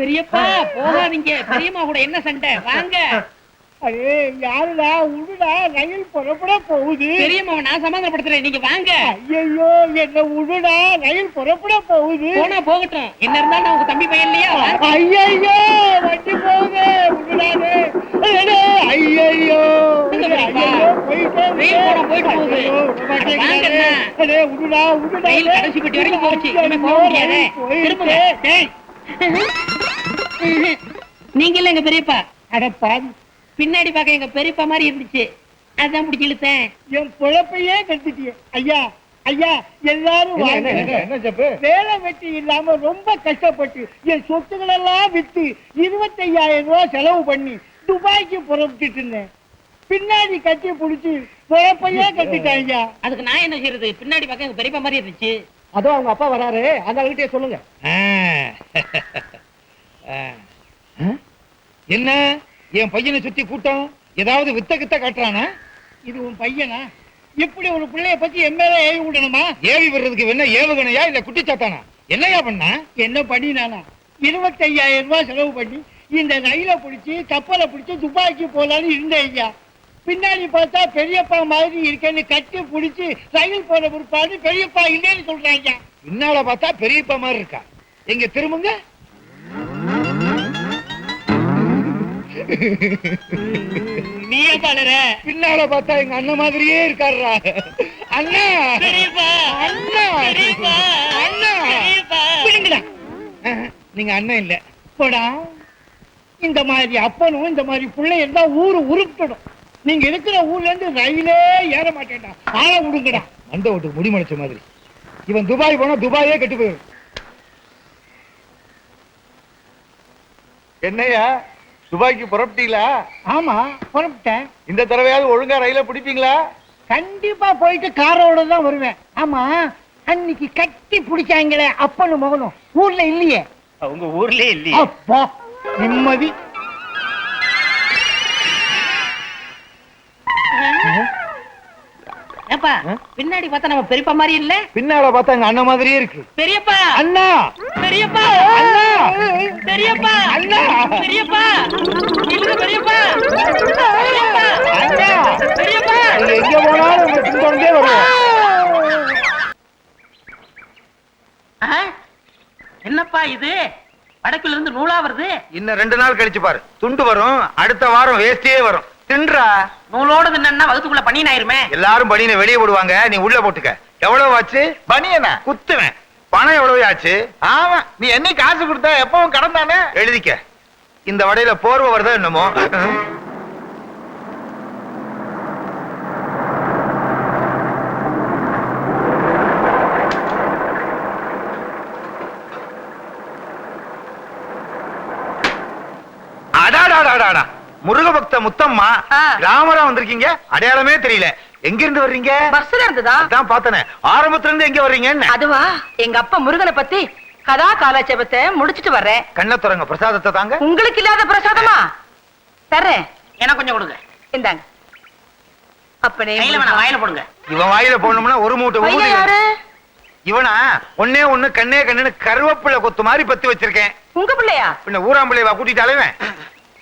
பெரியப்பா போகாதீங்க. பெரியம்மா கூட என்ன சண்டை? வாங்க. அடே யாருடா? உடுடா? ரயில் புறப்பட போகுது. பெரியம்மாவை நான் சமாதானப்படுத்துறேன். நீங்க வாங்க. ஐயோ என்ன உடுடா? ரயில் புறப்பட போகுது. போனா போகட்டும். என்ன இருந்தாலும் நான் உங்க தம்பி பையன் இல்லையா. ஐயோ வண்டி போகுது. உடுடாதே இருக்கு. ரயில் போனா போயிட்டு போகுது. ஐயோ, உடுடா, உடுடா. ரயில் கடைசி பெட்டி வரைக்கும் போச்சு. இனிமே நீங்க இல்ல எங்க பெரியப்பா? அட பாவி, பின்னாடி பார்க்க எங்க பெரியப்பா மாதிரி இருந்துச்சு. அதான் பிடிச்சி இழுத்தேன். என் பொழப்பையே கெடுத்துட்டியே. ஐயா ஐயா எல்லாரும் வாங்க. என்ன ஜப்பு வேலை வெட்டி இல்லாம ரொம்ப கஷ்டப்பட்டு என் சொத்துக்கள் எல்லாம் வித்து இருபத்தையாயிரம் ரூபாய் செலவு பண்ணி துபாய்க்கு புறப்பட்டுட்டு இருந்தேன். பின்னாடி கட்டி புடிச்சு பொழப்பையே கட்டிட்டாங்க அதுக்கு நான் என்ன செய்யறது பின்னாடி பார்க்க எங்க பெரியப்பா மாதிரி இருந்துச்சு. அதோ அவங்க அப்பா வராரு. அந்த ஆளுகிட்டே சொல்லுங்க. என்ன? என் பையனை சுத்தி கூட்டம்? ஏதாவது வித்த கித்த காட்டுறானா? இது உன் பையனா? இப்படி ஒரு பிள்ளைய பத்தி எம்எல்ஏ ஏவி விடணுமா? ஏவி வர்றதுக்கு வேணா ஏவுகணையா இல்ல குட்டிச்சாத்தானா? என்னையா பண்ணா? என்ன பண்ணினானா? இருபத்தையாயிரம் ரூபாய் செலவு பண்ணி இந்த ரயில பிடிச்சி கப்பலை பிடிச்சி துபாய்க்கு போலான்னு இருந்தேன் ஐயா. பின்னாடி பார்த்தா பெரியப்பா மாதிரி இருக்கேன்னு கட்டி பிடிச்சி ரயில் போற பிற்பாடு பெரியப்பா இல்லைன்னு சொல்றாங்க பின்னால பார்த்தா பெரியப்பா மாதிரி இருக்கா? எங்க திரும்புங்க. நீயே பாடுற பின்னால பார்த்தா எங்க அண்ணன் மாதிரியே இருக்காருடா. அண்ணா! அண்ணா! அண்ணா! பிடிங்கடா. நீங்க அண்ணன் இல்ல. போடா. இந்த மாதிரி அப்பனும் இந்த மாதிரி பிள்ளை இருந்தா ஊரு உருப்பிடும் நீங்க இருக்கிற ஊர்ல இருந்து ரயிலே ஏற மாட்டேன்டா. ஆள விடுங்கடா. மண்ட ஓட்டுக்கு முடி முளைச்ச மாதிரி. இவன் துபாய் போனா துபாயே கெட்டு போயிடும். என்னையா துபாய்க்கு புறப்பட்டீங்களா? ஆமா புறப்பட்டேன். இந்த தடவையாவது ஒழுங்கா ரயில பிடிப்பீங்களா? கண்டிப்பா போயிட்டு காரோட தான் வருவேன். ஆமா அன்னைக்கு கட்டி பிடிச்சாங்களே அப்பனும் மகனும். ஊர்ல இல்லையே. உங்க ஊர்லயே இல்லையே. அப்பா நிம்மதி. ஏப்பா பின்னாடி பார்த்தா நம்ம பெரியப்பா மாதிரி இல்ல? பின்னால பார்த்தா எங்க அண்ணன் மாதிரியே இருக்கு. பெரியப்பா! அண்ணா! பெரியப்பா! அண்ணா! பெரியப்பா! அண்ணா! பெரியப்பா! இல்ல பெரியப்பா! பெரியப்பா! அண்ணா! பெரியப்பா! நீங்க எங்க போனாலும் உங்க பின்தொடர்ந்தே வருவோம்? என்னப்பா இது? வடக்குல இருந்து நூலா வருது? இன்னும் ரெண்டு நாள் கழிச்சு பாரு. துண்டு வரும் அடுத்த வாரம் வேஸ்டியே வரும். தின்றா? நூலோட என்னன்னா வகுத்துக்குள்ள பண்ணி ஆயிருமே. எல்லாரும் பனியனை வெளியே போடுவாங்க. நீ உள்ள போட்டுக்க. எவ்வளவு ஆச்சு? பனியனா? குத்துவேன். பணம் எவ்வளவு ஆச்சு? ஆமா. நீ என்ன காசு கொடுத்த? எப்பவும் கடன் தானே எழுதிக்க. இந்த வடையில போர்வை வருதோ என்னமோ? அடாடாடாடாடா முருக பக்த முத்தம்மா ஆ. ராமரா வந்திருக்கீங்க? அடையாளமே தெரியல. எங்க இருந்து வர்றீங்க? பஸ்ல இருந்ததா? அதான் பார்த்தனே. ஆரம்பத்துல இருந்து எங்க வர்றீங்கன்னு. அதுவா? எங்க அப்பா முருகனை பத்தி கதா காலாட்சேபத்தை முடிச்சிட்டு வர்றேன். கண்ண துறங்க பிரசாதத்தை தாங்க. உங்களுக்கு இல்லாத பிரசாதமா? தர்றேன். எனக்கு கொஞ்சம் கொடுங்க. இந்தாங்க. அப்பனே வாயில போடுங்க. இவன் வாயில போடணும்னா ஒரு மூட்டை ஊதி யாரு? இவனா ஒன்னே ஒண்ணு கண்ணே கண்ணுன்னு கருவேப்பிள்ளை கொத்து மாதிரி பத்தி வச்சிருக்கேன். உங்க பிள்ளையா? பின்ன ஊராம்பிள்ளைவா கூட்டிட்டு அலைவேன்.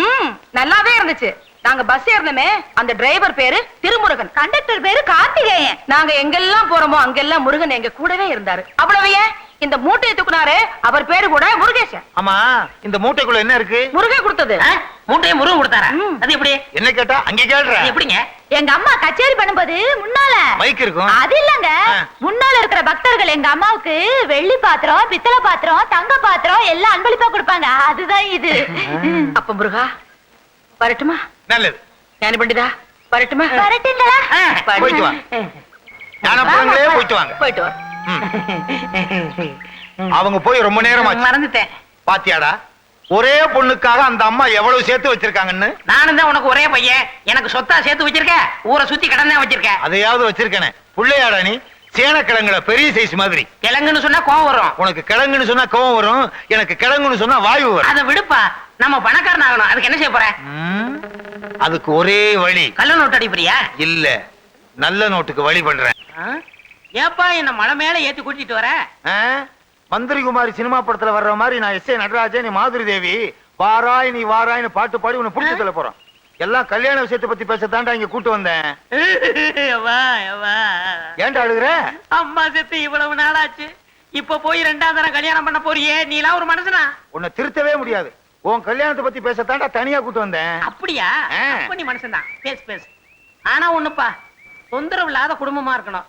ம் நல்லாவே இருந்துச்சு. நாங்க பஸ் ஏறணுமே அந்த டிரைவர் பேரு திருமுருகன். கண்டக்டர் பேரு கார்த்திகேயன். நாங்க எங்கெல்லாம் போறோமோ அங்கெல்லாம் முருகன் எங்க கூடவே இருந்தாரு. அவ்வளவு ஏன்? இந்த மூட்டையை தூக்குனாரு அவர் பேரு கூட முருகேசன். ஆமா இந்த மூட்டைக்குள்ள என்ன இருக்கு? முருகே கொடுத்தது? மூட்டையை முருகன் கொடுத்தாரா. அது எப்படி? என்ன கேட்டா அங்க கேள்ற. எப்படிங்க? எங்க அம்மா கச்சேரி பண்ணும்போது முன்னால. மைக் இருக்கும். அது இல்லங்க. பக்தர்கள் எங்க அம்மாவுக்கு வெள்ளி பாத்திரம் பித்தளை பாத்திரம் தங்க பாத்திரம் எல்லாம் அன்பளிப்பா கொடுப்பாங்க. அதுதான் இது. அப்ப முருகா வரட்டுமா? நல்லது. ஞானி பண்டிதா வரட்டுமா? வரட்டுங்களா? போயிட்டு வா. ஞானப்பழங்களே போயிட்டு வாங்க. போயிட்டு. அவங்க போய் ரொம்ப நேரம் ஆச்சு மறந்துட்டேன். பாத்தியாடா ஒரே பொண்ணுக்காக அந்த அம்மா எவ்வளவு சேர்த்து வச்சிருக்காங்கன்னு? நானும் தான் உனக்கு ஒரே பையன். எனக்கு சொத்தா சேர்த்து வச்சிருக்க? ஊரை சுத்தி கடன் தான் வச்சிருக்க. அதையாவது வச்சிருக்கனே. புள்ளையாடா நீ. சேனக்கிழங்குல பெரிய சைஸ் மாதிரி. கிழங்குன்னு சொன்னா கோவம் வரும். உனக்கு கிழங்குன்னு சொன்னா கோவம் வரும் எனக்கு கிழங்குன்னு சொன்னா வாயு வரும். அதை விடுப்பா நம்ம பணக்காரன் ஆகணும். அதுக்கு என்ன செய்ய போற? அதுக்கு ஒரே வழி. கள்ள நோட்டு அடிப்பறியா இல்ல நல்ல நோட்டுக்கு வழி பண்றேன். ஏப்பா என்ன மலை மேல ஏத்தி கூட்டிட்டு வர? மந்திரி குமாரி சினிமா படத்துல வர்ற மாதிரி நான் எஸ் ஏ நடராஜன் மாதுரி தேவி வாராய் நீ வாராய்னு பாட்டு பாடி உன்னை புடிச்சு சொல்ல போறோம். எல்லாம் கல்யாண விஷயத்தை பத்தி பேசத்தாண்டா இங்க கூட்டு வந்தேன். ஏன்டா அழுகுற? அம்மா செத்து இவ்வளவு நாளாச்சு. இப்ப போய் ரெண்டாவது தரம் கல்யாணம் பண்ண போறியே? நீ எல்லாம் ஒரு மனுஷனா? உன்னை திருத்தவே முடியாது. உன் கல்யாணத்தை பத்தி பேசத்தாண்டா தனியா கூட்டு வந்தேன். அப்படியா? நீ மனுஷன் தான் பேசு பேசு. ஆனா ஒண்ணுப்பா தொந்தரவு இல்லாத குடும்பமா இருக்கணும்.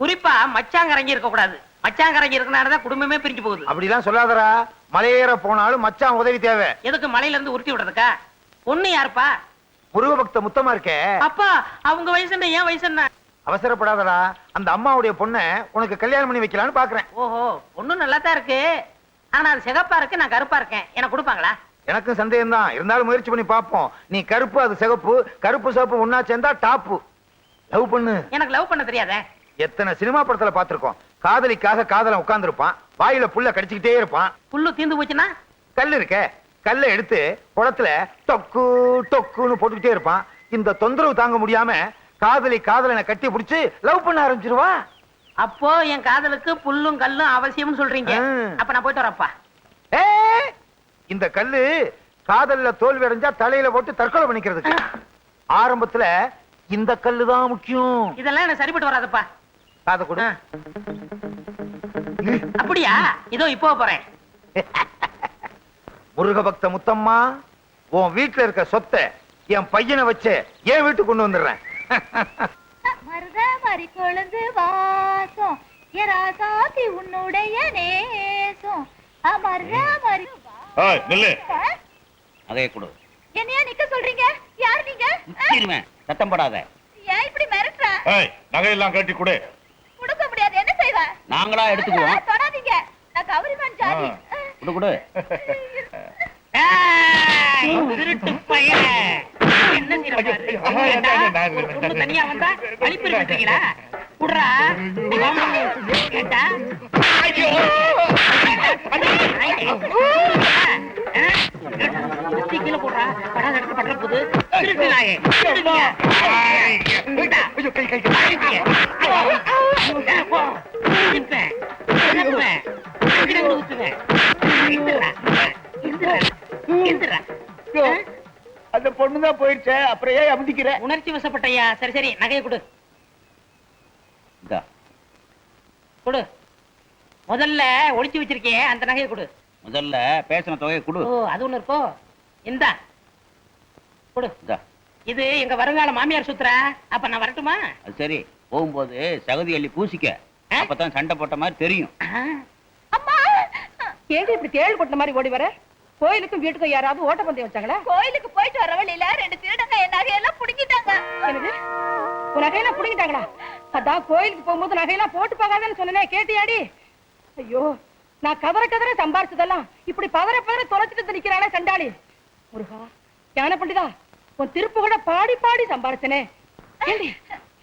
குறிப்பா மச்சாங்கரங்கி இருக்க கூடாது. மச்சாங்கரங்கி இருக்கனாலதான் குடும்பமே பிரிஞ்சு போகுது. அப்படிலாம் சொல்லாதடா. மலையேற போனாலும் மச்சான் உதவி தேவை. எதுக்கு மலையில இருந்து உருட்டி விடுறதுக்கா? பொண்ணு யாருப்பா? முருக பக்த முத்தமா இருக்கே? அப்பா அவங்க வயசு என்ன ஏன் வயசு என்ன? அவசரப்படாதடா. அந்த அம்மாவுடைய பொண்ணை உனக்கு கல்யாணம் பண்ணி வைக்கலாம்னு பாக்குறேன். ஓஹோ பொண்ணு நல்லா தான் இருக்கு. ஆனா அது சிகப்பா இருக்கு நான் கருப்பா இருக்கேன். எனக்கு கொடுப்பாங்களா? எனக்கும் சந்தேகம் தான் இருந்தாலும் முயற்சி பண்ணி பார்ப்போம் நீ கருப்பு அது சிகப்பு. கருப்பு சிவப்பு ஒன்னா சேர்ந்தா டாப்பு. லவ் பண்ணு. எனக்கு லவ் பண்ண தெரியாதே. எத்தனை சினிமா படத்துல பார்த்திருக்கோம் காதலிக்காக காதலன் உட்கார்ந்திருப்பான். வாயில புல்ல கடிச்சுக்கிட்டே இருப்பான். புல்லு தீந்து போச்சுன்னா? கல் இருக்க. கல்லை எடுத்து குளத்துல டொக்கு டொக்குன்னு போட்டுக்கிட்டே இருப்பான். இந்த தொந்தரவு தாங்க முடியாம காதலி காதலனை கட்டி பிடிச்சு லவ் பண்ண ஆரம்பிச்சிருவா. அப்போ என் காதலுக்கு புல்லும் கல்லும் அவசியம்னு சொல்றீங்க. அப்ப நான் போயிட்டு வரப்பா ஏ இந்த கல்லு காதல்ல தோல்வி அடைஞ்சா தலையில போட்டு தற்கொலை பண்ணிக்கிறதுக்கு. ஆரம்பத்துல இந்த கல்லு தான் முக்கியம். இதெல்லாம் எனக்கு சரிப்பட்டு வராதுப்பா. காதை கொடு. அப்படியா? இதோ இப்போ போறேன். முருக பக்த முத்தம்மா உன் வீட்டுல இருக்க சொத்தை என் பையனை வச்சு என் வீட்டுக்கு கொண்டு வந்துடுறேன். கொழுந்து வாசம் என் ராசாத்தி உன்னுடைய நேசம். ஏய், நில்லு. நகையை கொடு. என்னையா நிக்க சொல்றீங்க? யார் நீங்க? முச்சிருவேன் சத்தம் போடாத. ஏன் இப்படி மிரட்டுற? ஏய், நகையெல்லாம் கட்டி கொடு. கொடுக்க முடியாது. என்ன செய்வ? நாங்களா எடுத்துக்குவோம். தொடாதீங்க. நான் கௌரிமான் ஜாதி. கொடு கொடு. திருட்டு பையன் என்ன தனியா வந்தா அழிப்பு இருக்கீங்களா குடுறா? குத்தி கீழே போடுறா. திருட்டு நாயே. திருடுங்க. பொண்ணுதான் போயிருச்சே அப்புறம் ஏன் அமுதிக்கிற? உணர்ச்சி வசப்பட்டயா சரி சரி நகையை கொடு. கொடு. முதல்ல ஒளிச்சு வச்சிருக்கியே அந்த நகையை கொடு. முதல்ல பேசின தொகையை கொடு. ஓ அது ஒண்ணு இருக்கோ? இந்தா. கொடு. இது எங்க வருங்கால மாமியார் சுத்துறா. அப்ப நான் வரட்டுமா? அது சரி. போகும்போது சகதி அள்ளி பூசிக்க? அப்பதான் சண்டை போட்ட மாதிரி தெரியும். ஏடி இப்படி தேள் கொட்ட மாதிரி ஓடி வர? கோயிலுக்கும் வீட்டுக்கும் யாராவது ஓட்டப்பந்தயம் வச்சாங்களா? கோயிலுக்கு போயிட்டு வர வழியில ரெண்டு திருடங்க என் நகையெல்லாம் புடுங்கிட்டாங்க. என்னது? உன் நகையெல்லாம் புடுங்கிட்டாங்களா? அதான் கோயிலுக்கு போகும்போது நகையெல்லாம் போட்டு பார்க்காதன்னு சொன்னனே கேட்டியாடி? ஐயோ நான் கதற கதற சம்பாரிச்சதெல்லாம் இப்படி பதற பதற தொலைச்சிட்டு நிக்கிறானே சண்டாளி. முருகா ஞான பண்டிதா உன் திருப்பு கூட பாடி பாடி சம்பாரிச்சனே.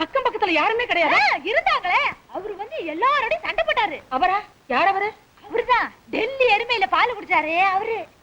அக்கம் பக்கத்துல யாருமே கிடையாது? இருந்தாங்களே. அவரு வந்து எல்லாரோடையும் சண்டை போட்டாரு. அவரா? யார் அவரு? அவருதான். டெல்லி எருமையில பால் குடிச்சாரே அவரு.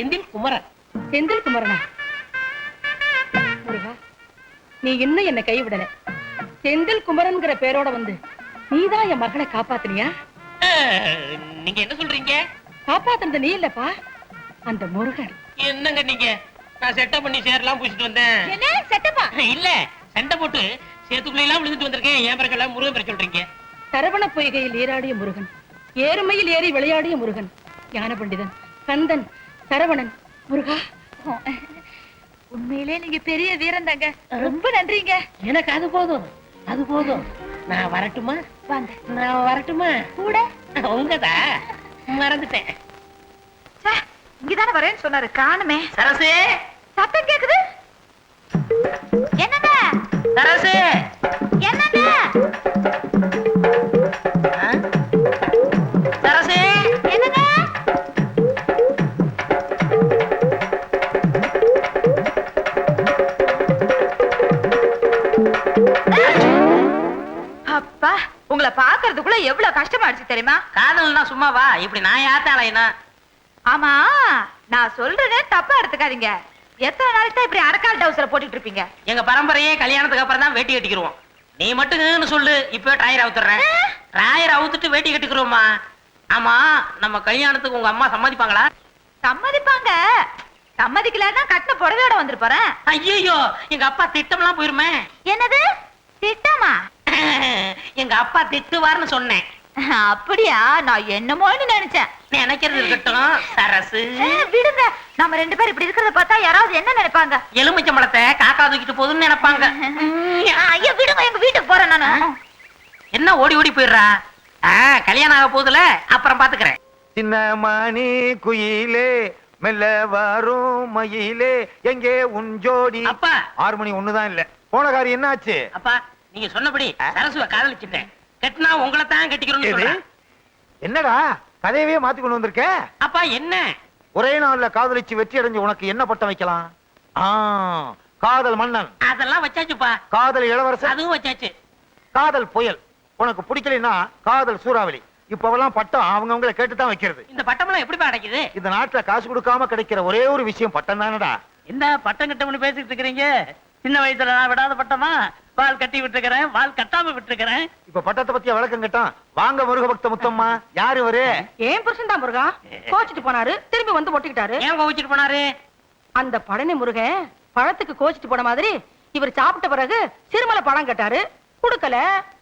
செந்தில் குமரன். செந்தில் குமரனா? நீ இன்னும் என்ன கைவிடல. செந்தில் குமரன்ங்கிற பேரோட வந்து நீதான் என் மகளை காப்பாத்துனியா? நீங்க என்ன சொல்றீங்க? காப்பாத்துனது நீ இல்லப்பா அந்த முருகன். என்னங்க நீங்க? நான் செட்டப் பண்ணி சேரலாம் பூசிட்டு வந்தேன். என்ன? செட்டப்பா இல்ல சண்டை போட்டு சேத்துக்குள்ள எல்லாம் விழுந்துட்டு வந்திருக்கேன். ஏன் பிறகு எல்லாம் முருகன் பேர் சொல்றீங்க. சரவண பொய்கையில் நீராடிய முருகன் ஏறுமையில் ஏறி விளையாடிய முருகன் ஞான பண்டிதன் கந்தன் சரவணன். முருகா உண்மையிலே நீங்க பெரிய வீரன் தாங்க. ரொம்ப நன்றிங்க. எனக்கு அது போதும். அது போதும். நான் வரட்டுமா? வாங்க. நான் வரட்டுமா? கூட. உங்கதா? மறந்துட்டேன். இங்கதானே வரேன்னு சொன்னாரு. காணுமே. சரசு! சத்தம் கேக்குது? என்னங்க? சரசு! என்னங்க? கஷ்டமாயிடுச்சு தெரியுமா? காதல்னா சும்மாவா இப்படி நான் யாத்தாளைனா ஆமா நான் சொல்றதே தப்பா எடுத்துக்காதீங்க. எத்தனை நாளைக்கு தான் இப்படி அரக்கால் டவுசரை போட்டுட்டு இருப்பீங்க? எங்க பரம்பரையே கல்யாணத்துக்கு அப்புறம் தான் வேட்டி கட்டிக்கிருவோம். நீ மட்டும் சொல்லு இப்ப டாயர் அவுத்துறேன் டாயர் அவுத்துட்டு வேட்டி கட்டிக்கிறோமா ஆமா நம்ம கல்யாணத்துக்கு உங்க அம்மா சம்மதிப்பாங்களா? சம்மதிப்பாங்க. சம்மதிக்கலன்னா கட்டின புடவையோட வந்துட்டு போறேன். ஐயோ எங்க அப்பா திட்டம்லாம் போயிருமே. என்னது? திட்டமா? எங்க அப்பா திட்டுவார்னு சொன்னேன். அப்படியா? நான் என்னமோன்னு நினைச்சேன். நினைக்கிறது இருக்கட்டும் சரசு. விடுங்க. நம்ம ரெண்டு பேரும் இப்படி இருக்கிறத பார்த்தா யாராவது என்ன நினைப்பாங்க? எலுமிச்சம்பழத்தை காக்கா தூக்கிட்டு போகுதுன்னு நினைப்பாங்க. ஐயோ விடுங்க. எங்க வீட்டுக்கு போறேன் நானு. என்ன ஓடி ஓடி போயிடுறா? ஆ, கல்யாணம் ஆக போகுதுல அப்புறம் பாத்துக்கிறேன். சின்ன மணி குயிலே மெல்ல வரும் மயிலே எங்கே உன் ஜோடி? அப்பா. ஆறு மணி ஒண்ணுதான் இல்ல. போன காரியம் என்னாச்சு? அப்பா நீங்க சொன்னபடி சரசுவ காதலிச்சிட்டேன். கட்டினா உங்களை தான்? சொல்றேன். என்னடா? கதையவே மாத்தி கொண்டு வந்திருக்க? அப்பா என்ன? ஒரே நாள்ல காதலிச்சு வெற்றி அடைஞ்சு உனக்கு என்ன பட்டம் வைக்கலாம்? ஆ காதல் மன்னன். அதெல்லாம் வச்சாச்சுப்பா. காதல் இளவரசன். அதுவும் வச்சாச்சு. காதல் புயல். உனக்கு பிடிக்கலைன்னா காதல் சூறாவளி. இப்பவெல்லாம் பட்டம் அவங்கவங்கள கேட்டு தான் வைக்கிறது. இந்த பட்டமெல்லாம் எப்படிப்பா கிடைக்குது இந்த நாட்டுல காசு கொடுக்காம கிடைக்கிற ஒரே ஒரு விஷயம் பட்டம் தானடா என்ன பட்டம் கட்டம்னு பேசிட்டு இருக்கிறீங்க? சின்ன வயசுல நான் விடாத பட்டமா? வால் கட்டி விட்டுருக்கிறேன் வால் கட்டாம விட்டுருக்கிறேன். இப்ப பட்டத்தை பத்திய விளக்கம் கேட்டான் வாங்க முருக பக்த முத்தம்மா. யாரு இவரு? ஏன் புருஷன் தான் முருகன் கோச்சிட்டு போனாரு திரும்பி வந்து ஒட்டிக்கிட்டாரு. ஏன் கோவிச்சிட்டு போனாரு? அந்த பழனி முருகன் பழத்துக்கு கோச்சிட்டு போன மாதிரி இவர் சாப்பிட்ட பிறகு சிறுமலை பழம் கேட்டாரு. குடுக்கல.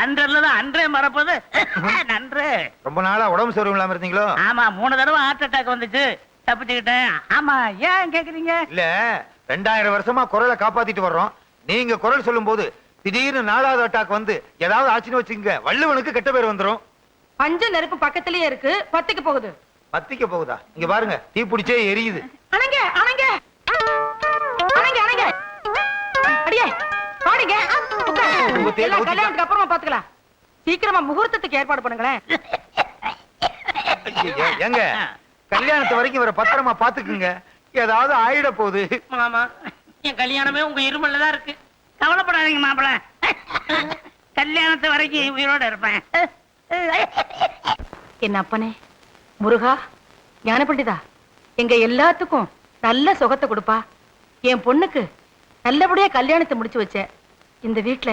அன்றல்லதான் அன்றே மறப்பது. நன்று. ரொம்ப நாளா உடம்பு சௌரியம் இல்லாம இருந்தீங்களோ? ஆமா மூணு தடவை ஹார்ட் அட்டாக் வந்துச்சு. தப்பிச்சுக்கிட்டேன். ஆமா ஏன் கேக்குறீங்க? இல்ல ரெண்டாயிரம் வருஷமா குரலை காப்பாத்திட்டு வர்றோம். நீங்க குரல் சொல்லும் போது திடீர்னு நாலாவது அட்டாக் வந்து ஏதாவது ஆச்சுன்னு வச்சுக்கோங்க. வள்ளுவனுக்கு கெட்ட பேர் வந்துரும். பஞ்ச நெருப்பு பக்கத்திலேயே இருக்கு. பத்திக்கு போகுது. பத்திக்க போகுதா? இங்க பாருங்க தீ பிடிச்சே எரியுது. கல்யாணத்துக்கு அப்புறமா பாத்துக்கலாம். சீக்கிரமா முகூர்த்தத்துக்கு ஏற்பாடு பண்ணுங்களேன். ஏங்க கல்யாணத்து வரைக்கும் இவரை பத்திரமா பாத்துக்குங்க. ஏதாவது ஆயிட போகுது. மாமா என் கல்யாணமே உங்க இருமல்ல தான் இருக்கு. கவலைப்படாதீங்க மாப்பிள. கல்யாணத்து வரைக்கும் உயிரோட இருப்பேன். என்ன அப்பனே? முருகா ஞான பண்டிதா எங்க எல்லாத்துக்கும் நல்ல சுகத்தை கொடுப்பா. என் பொண்ணுக்கு நல்லபடியா கல்யாணத்தை முடிச்சு வச்ச இந்த வீட்ல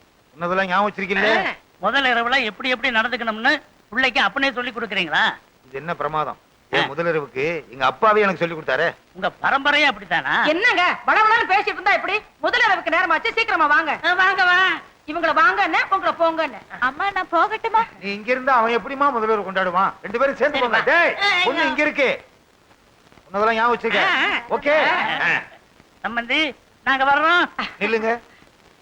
உன்னதெல்லாம் ஞாபகம் வச்சிருக்கீல்ல முதல் இரவுல எப்படி எப்படி நடந்துக்கணும்னு பிள்ளைக்கு அப்பனே சொல்லி கொடுக்குறீங்களா? இது என்ன பிரமாதம்? என் முதலிரவுக்கு எங்க அப்பாவே எனக்கு சொல்லி கொடுத்தாரு. உங்க பரம்பரையே அப்படித்தானா? என்னங்க? வளவளன்னு பேசிட்டு இருந்தா எப்படி? முதலிரவுக்கு நேரமாச்சு சீக்கிரமா வாங்க. வாங்க வா. இவங்கள வாங்கன்னு உங்களை போங்கன்னு. அம்மா நான் போகட்டுமா? நீ இங்க இருந்தா அவன் எப்படிமா முதல்வர் கொண்டாடுவான்? ரெண்டு பேரும் சேர்ந்து போங்க. டேய் பொண்ணு இங்க இருக்கு. உன்னதெல்லாம் ஞாபகம் வச்சிருக்க. ஓகே. சம்பந்தி நாங்க வர்றோம். நில்லுங்க.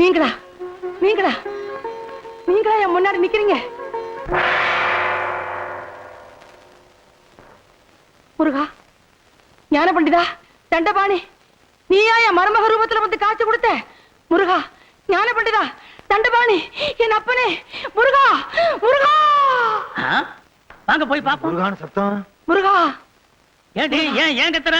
நீங்களா? நீங்களா? நீங்களா என் முன்னாடி நிக்கிறீங்க? முருகா ஞான பண்டிதா தண்டபாணி நீயா என் மருமக ரூபத்துல வந்து காட்சி கொடுத்த? முருகா ஞான பண்டிதா தண்டபாணி என் அப்பனே முருகா முருகா? வாங்க போய் பாப்போம். முருகான சத்தம். முருகா! ஏன் ஏன் கத்துற?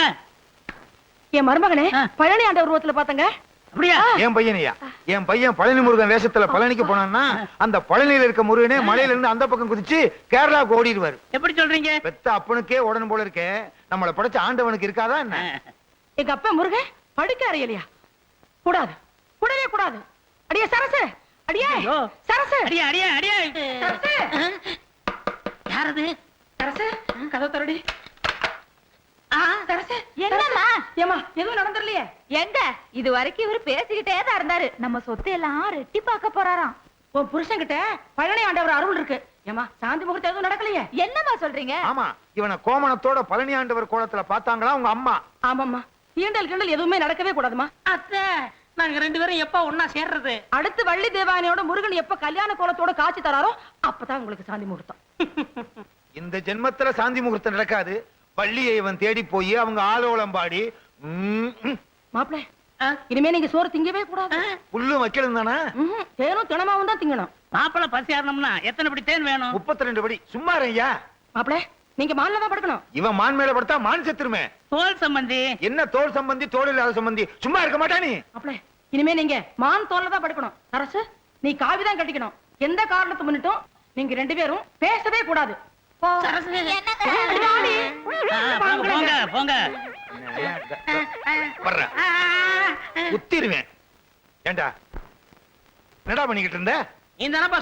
என் மருமகனே. பழனி ஆண்ட உருவத்துல பாத்தங்க அப்படியா? என் பையனையா? என் பையன் பழனி முருகன் வேஷத்துல பழனிக்கு போனான்னா அந்த பழனியில இருக்க முருகனே மலையில இருந்து அந்த பக்கம் குதிச்சு கேரளாவுக்கு ஓடிடுவாரு. எப்படி சொல்றீங்க? பெத்த அப்பனுக்கே உடனே போல இருக்கே. நம்மள படைச்ச ஆண்டவனுக்கு இருக்காதா என்ன? எங்க அப்பா முருகன் படிக்க அறியலையா? கூடாது. கூடவே கூடாது. அடியே சரசு! அடியே. சரசு! அடியா அடியா அடியா! சரசு! யாரது சரசு கதவு தரடி ஆ, சரசு என்னம்மா ஏமா எதுவும் நடந்துடலையே எங்க? இது வரைக்கும் இவரு பேசிக்கிட்டே தான் இருந்தாரு. நம்ம சொத்து எல்லாம் ரெட்டி பார்க்க போறாராம். உன் புருஷன் கிட்ட பழனி ஆண்டவர் அருள் இருக்கு. ஏமா சாந்தி முகூர்த்தம் எதுவும் நடக்கலையே? என்னம்மா சொல்றீங்க? ஆமா இவனை கோமணத்தோட பழனி ஆண்டவர் கோலத்துல பார்த்தாங்களா உங்க அம்மா? ஆமாம்மா. ஈண்டல் கிண்டல் எதுவுமே நடக்கவே கூடாதுமா அத்தை நாங்க ரெண்டு பேரும் எப்ப ஒன்னா சேர்றது? அடுத்து வள்ளி தேவானையோட முருகன் எப்ப கல்யாண கோலத்தோட காட்சி தராரோ அப்பதான் உங்களுக்கு சாந்தி முகூர்த்தம். இந்த ஜென்மத்துல சாந்தி முகூர்த்தம் நடக்காது. பள்ளியை இவன் தேடி போய் அவங்க ஆலோலம் பாடி ம், ம், மாப்பிள இனிமே நீங்க சோறு திங்கவே கூடாது. புல்லும் வைக்கலும் தானே. தேனும் தினமாவும் தான் திங்கணும். மாப்பிள பசி ஆறணும்னா எத்தனை படி தேன் வேணும்? முப்பத்தி ரெண்டு படி. சும்மா ஐயா மாப்பிள நீங்க மான்ல தான் படுக்கணும். இவன் மான் மேல படுத்தா மான் செத்துருமே. தோல் சம்பந்தி. என்ன தோல் சம்பந்தி தோல் இல்லாத சம்பந்தி? சும்மா இருக்க மாட்டா நீ. மாப்பிள இனிமே நீங்க மான் தோல்ல தான் படுக்கணும். அரசு நீ காவி தான் கட்டிக்கணும். எந்த காரணத்தை முன்னிட்டும் நீங்க ரெண்டு பேரும் பேசவே கூடாது. போங்க, போங்க போங்க. வர்றேன் குத்திருவேன். ஏண்டா? என்னடா பண்ணிக்கிட்டு இருந்த?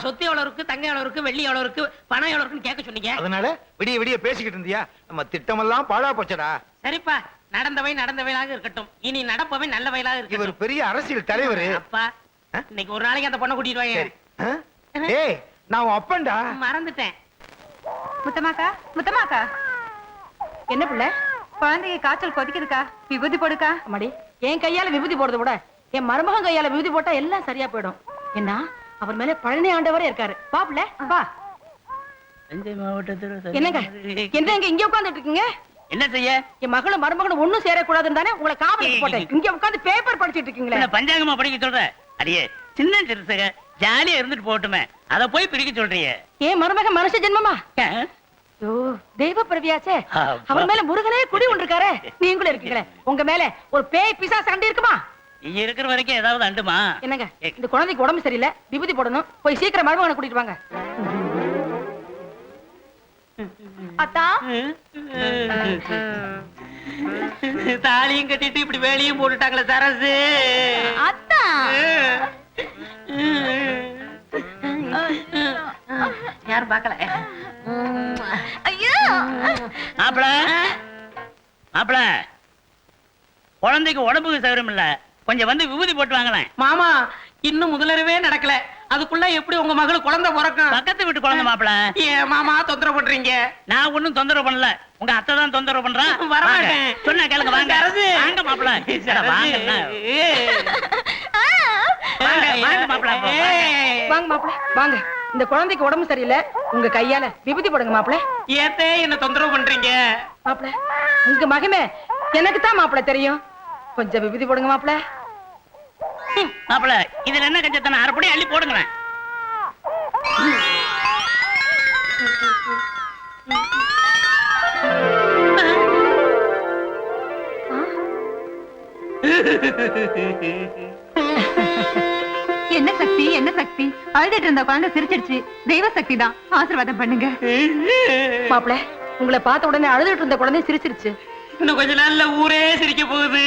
சொத்து எவ்வளவு இருக்கு எவ்வளவு இருக்கு வெள்ளி எவ்வளவு இருக்கு பணம் எவ்வளவு இருக்குன்னு கேட்க சொன்னீங்க. அதனால விடிய விடிய பேசிக்கிட்டு இருந்தியா? நம்ம திட்டமெல்லாம் பாழா போச்சடா. சரிப்பா நடந்தவை நடந்த வயலாக இருக்கட்டும். இனி நடப்பவை நல்ல வயலாக இவர் பெரிய அரசியல் தலைவர். அப்பா? இன்னைக்கு ஒரு நாளைக்கு அந்த பொண்ணை கூட்டிட்டு வாங்க? ஏய் நான் அப்பன்டா. மறந்துட்டேன். முத்தமாக்கா முத்தமாக்கா என்ன பிள்ளை? குழந்தைக்கு காய்ச்சல் கொதிக்குதுக்கா? விபூதி போடுக்கா? அம்மாடி என் கையால விபூதி போடுறத விட என் மருமகன் கையால விபூதி போட்டா எல்லாம் சரியா போயிடும். என்ன அவர் மேல பழனி ஆண்டவரே இருக்காரு. வா பிள்ளை வா. தஞ்சை மாவட்டத்தில் என்னங்க? என்னங்க இங்க உட்கார்ந்துட்டு இருக்கீங்க? என்ன செய்ய? என் மகளும் மருமகனும் ஒண்ணும் சேரக்கூடாதுன்னு தானே உங்களை காவலுக்கு போட்டேன். இங்க உட்கார்ந்து பேப்பர் படிச்சிட்டு இருக்கீங்களே. என்ன பஞ்சாங்கமா படிக்க சொல்ற அடியே சின்ன சிறுசக. ஜாலியா இருந்துட்டு போகட்டுமே. அத போய் பிரிக்க சொல்றியே. ஏன் மருமகன் மனுஷ ஜென்மமா? ஓ தெய்வ பிறவியாச்சே. அவர் மேல முருகனே குடி ஒன்று இருக்காரு நீங்களும் இருக்கீங்களே. உங்க மேல ஒரு பேய் பிசா சண்டை இருக்குமா? நீ இருக்கிற வரைக்கும் ஏதாவது அண்டுமா? என்னங்க இந்த குழந்தைக்கு உடம்பு சரியில்லை. விபூதி போடணும். போய் சீக்கிரம் மருமகனை கூட்டிட்டு வாங்க. அத்தா? தாலியும் கட்டிட்டு இப்படி வேலையும் போட்டுட்டாங்களே சரசு. அத்தா? யாரும் பார்க்கல. ஐயோ! மாப்பிள மாப்பிள குழந்தைக்கு உடம்புக்கு சௌகரியம் இல்ல. கொஞ்சம் வந்து விபூதி போட்டு வாங்களேன். மாமா இன்னும் முதலரவே நடக்கல. அதுக்குள்ள எப்படி உங்க மகளுக்கு குழந்தை பிறக்கும்? பக்கத்து வீட்டு குழந்தை மாப்பிள. ஏன் மாமா தொந்தரவு பண்றீங்க? நான் ஒண்ணும் தொந்தரவு பண்ணல. உங்க அத்தை தான் தொந்தரவு பண்றான் வரமாட்டேன். வாங்க. சொன்னா கேளுங்க வாங்க. வாங்க மாப்பிள. வாங்க வாங்க, மாப்பிள, இந்த குழந்தைக்கு உடம்பு சரியில்லை உங்க கையால விபூதி போடுங்க மாப்பிள. ஏத்தே என்ன தொந்தரவு பண்றீங்க? மாப்பிள உங்க மகமே எனக்கு தான் மாப்பிள தெரியும். கொஞ்சம் விபூதி போடுங்க மாப்பிள. மாப்பிள இதுல என்ன கஞ்சத்தன அரைப்படி அள்ளி போடுங்களேன். என்ன சக்தி என்ன சக்தி? அழுதுட்டு இருந்த குழந்தை சிரிச்சிடுச்சு. தெய்வ சக்தி தான். ஆசீர்வாதம் பண்ணுங்க. மாப்பிள உங்களை பார்த்த உடனே அழுதுட்டு இருந்த குழந்தை சிரிச்சிருச்சு. இன்னும் கொஞ்ச நாள்ல ஊரே சிரிக்க போகுது.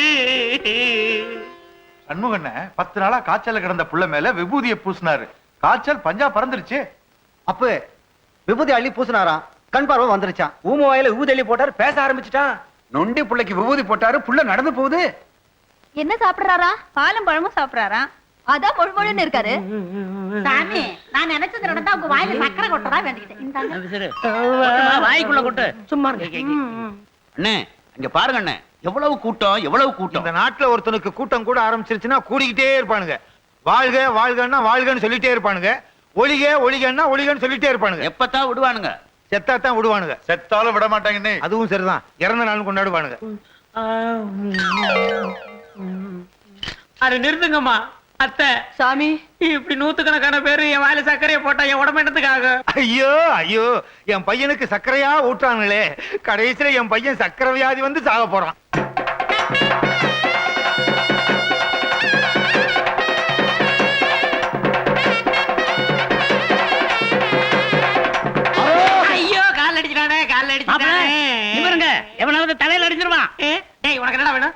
சண்முகண்ண பத்து நாளா காய்ச்சல கிடந்த புள்ள மேல விபூதியை பூசினாரு. காய்ச்சல் பஞ்சா பறந்துருச்சு. அப்ப விபூதி அள்ளி பூசினாராம். கண் பார்வை வந்துருச்சான் ஊம வாயில விபூதி அள்ளி போட்டாரு பேச ஆரம்பிச்சுட்டான். நொண்டி புள்ளைக்கு விபூதி போட்டாரு புள்ள நடந்து போகுது. என்ன சாப்பிடுறாரா? பாலும் பழமும் சாப்பிடுறாரா? அதான் முழு முழுன்னு இருக்காரு. சாமி நான் நினைச்சது நடந்தா உங்க வாயில சக்கரை கொட்டதா வேண்டிக்கிட்டேன். வாய்க்குள்ள கொட்டு. சும்மா. அண்ணே இங்க பாருங்க அண்ணே. எவ்வளவு கூட்டம் எவ்வளவு கூட்டம்? இந்த நாட்டுல ஒருத்தனுக்கு கூட்டம் கூட ஆரம்பிச்சிருச்சுன்னா கூடிக்கிட்டே இருப்பானுங்க. வாழ்க வாழ்கன்னா வாழ்கன்னு சொல்லிட்டே இருப்பானுங்க. ஒளிக ஒளிகன்னா ஒளிகன்னு சொல்லிட்டே இருப்பானுங்க. எப்பத்தான் விடுவானுங்க? செத்தாத்தான் விடுவானுங்க. செத்தாலும் விட மாட்டாங்கன்னு அதுவும் சரிதான். இறந்த நாளும் கொண்டாடுவானுங்க. அது நிறுத்துங்கம்மா. அத்தை சாமி. இப்படி நூத்துக்கணக்கான பேரு என் வாயில சர்க்கரையை போட்டா என் உடம்பு என்னத்துக்காக? ஐயோ ஐயோ என் பையனுக்கு சர்க்கரையா ஊட்டானுங்களே கடைசியில என் பையன் சர்க்கரை வியாதி வந்து சாக போறான். ஐயோ கால் அடிச்சிட்டானே கால் அடிச்சிட்டானே. இவருங்க எவனாவது தலையில அடிச்சிருவான் டேய் உனக்கு என்னடா வேணும்?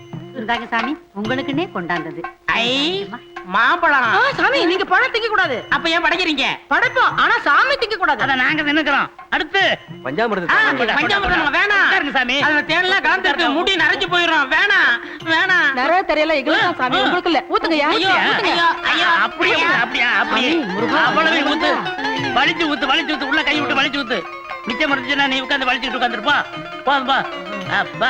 இந்தாங்க சாமி உங்களுக்குன்னே கொண்டாந்தது. ஐ மாம்பழம். சாமி நீங்க பழம் திங்க கூடாது அப்ப ஏன் படைக்கிறீங்க படைப்போம் ஆனா சாமி திங்க கூடாது அத நாங்க நின்னுக்கிறோம் அடுத்து. பஞ்சாமிரதம். பஞ்சாமிர்தம் வேணாம். சாமி. அதுல தேன்லாம் கலந்துருக்கு முடி நரைஞ்சு போயிரும். வேணாம் வேணாம். நிறைய தெரியல எங்களுக்கு சாமி. உங்களுக்கு இல்ல ஊத்துங்க ஐயோ, ஊத்துங்க. ஐயோ, ஐயோ, அப்படியே அப்படியே அப்படியே அவ்வளவு ஊத்து. வலிச்சு ஊத்து வலிச்சு ஊத்து. உள்ள கை விட்டு வலிச்சு ஊத்து. மிச்சம் இருந்துச்சுன்னா நீ உட்காந்து வலிச்சுட்டு உட்காந்துருப்பா போதும்பா அப்பா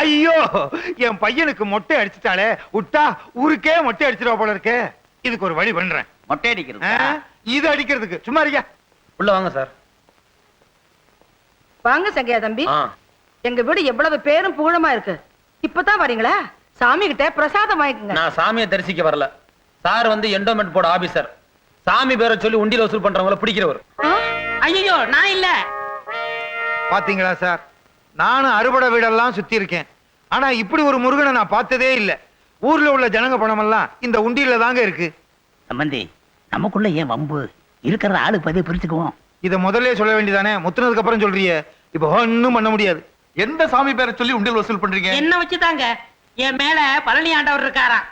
ஐயோ என் பையனுக்கு மொட்டை அடிச்சுட்டாளே விட்டா ஊருக்கே மொட்டை அடிச்சிருவா போல இருக்கே. இதுக்கு ஒரு வழி பண்றேன். மொட்டை? அடிக்கிறது இது அடிக்கிறதுக்கு. சும்மா இருக்கியா? உள்ள வாங்க சார். வாங்க சங்கையா தம்பி. எங்க வீடு எவ்வளவு பேரும் புகழமா இருக்கு. இப்பதான் வரீங்களா? சாமி கிட்ட பிரசாதம் வாங்கிக்கோங்க. நான் சாமியை தரிசிக்க வரல. சார் வந்து என்டோமெண்ட் போர்டு ஆபீசர் சாமி பேரை சொல்லி உண்டியல் வசூல் பண்றவங்கள பிடிக்கிறவர். ஐயோ நான் இல்ல. பாத்தீங்களா சார்? நானும் அறுபடை வீடெல்லாம் சுத்தி இருக்கேன் ஆனா இப்படி ஒரு முருகனை நான் பார்த்ததே இல்ல. ஊர்ல உள்ள ஜனங்க பணமெல்லாம் இந்த உண்டியில தாங்க இருக்கு. சம்பந்தி நமக்குள்ள ஏன் வம்பு? இருக்கிற ஆளு பதிவு பிரிச்சுக்குவோம். இத முதல்ல சொல்ல வேண்டியதானே? முத்துனதுக்கு அப்புறம் சொல்றியே? இப்ப ஒண்ணும் பண்ண முடியாது. எந்த சாமி பேரை சொல்லி உண்டியல் வசூல் பண்றீங்க? என்ன வச்சுதாங்க? என் மேல பழனி ஆண்டவர் இருக்காராம்.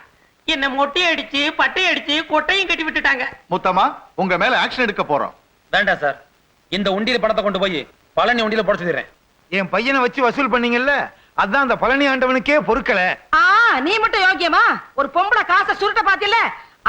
என்ன மொட்டை அடிச்சு பட்டை அடிச்சு கொட்டையும் கட்டி விட்டுட்டாங்க. முத்தமா உங்க மேல ஆக்ஷன் எடுக்க போறோம். வேண்டாம் சார். இந்த உண்டியல பணத்தை கொண்டு போய் பழனி உண்டியல போட சொல்லிடுறேன். என் பையனை வச்சு வசூல் பண்ணீங்கல்ல? அதான் அந்த பழனி ஆண்டவனுக்கே பொறுக்கல. ஆ நீ மட்டும் யோக்கியமா? ஒரு பொம்பளை காசை சுருட்ட பாத்தில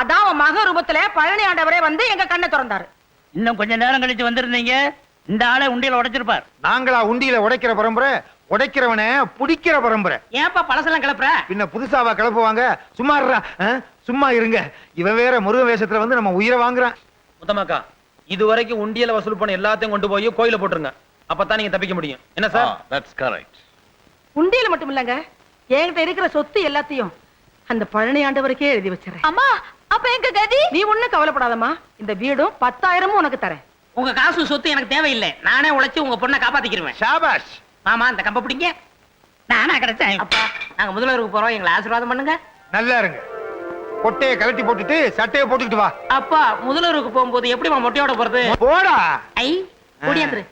அதான் உன் மக ரூபத்துல பழனி ஆண்டவரே வந்து எங்க கண்ணை திறந்தாரு. இன்னும் கொஞ்ச நேரம் கழிச்சு வந்திருந்தீங்க. இந்த ஆளை உண்டியல உடைச்சிருப்பார். நாங்களா உண்டியில உடைக்கிற பரம்பரை? உடைக்கிறவனை புடிக்கிற பரம்பரை. ஏன்பா பழசெல்லாம் கிளப்புற? பின்ன புதுசாவா கிளப்புவாங்க? சும்மா இருடா, ஆ? சும்மா இருங்க. இவன் வேற முருக வேஷத்துல வந்து நம்ம உயிரை வாங்குறான். முத்தமாக்கா இது வரைக்கும் உண்டியல வசூல் பண்ண எல்லாத்தையும் கொண்டு போய் கோயில போட்டுருங்க. அப்பதான் நீங்க தப்பிக்க முடியும். என்ன சார்? தட்ஸ் கரெக்ட் உண்டியல மட்டும் இல்லங்க. என்கிட்ட இருக்கிற சொத்து எல்லாத்தையும் அந்த பழனி ஆண்டவருக்கே எழுதி வச்சிடறேன். அம்மா அப்ப எங்க கதி? நீ ஒண்ணும் கவலைப்படாதம்மா. இந்த வீடும் பத்தாயிரமும் உனக்கு தரேன். உங்க காசு சொத்து எனக்கு தேவையில்லை. நானே உழைச்சு உங்க பொண்ணை காப்பாத்திக்கிருவேன். ஷாபாஷ்! மாமா இந்த கம்ப பிடிங்க. நானா கிடைச்சேன். அப்பா நாங்க முதல்வருக்கு போறோம். எங்களை ஆசீர்வாதம் பண்ணுங்க. நல்லா இருங்க. கொட்டையை கழட்டி போட்டுட்டு சட்டையை போட்டுக்கிட்டு வா. அப்பா முதல்வருக்கு போகும்போது எப்படிமா மொட்டையோட போறது? போடா! ஐ ஓடியாந்துரு.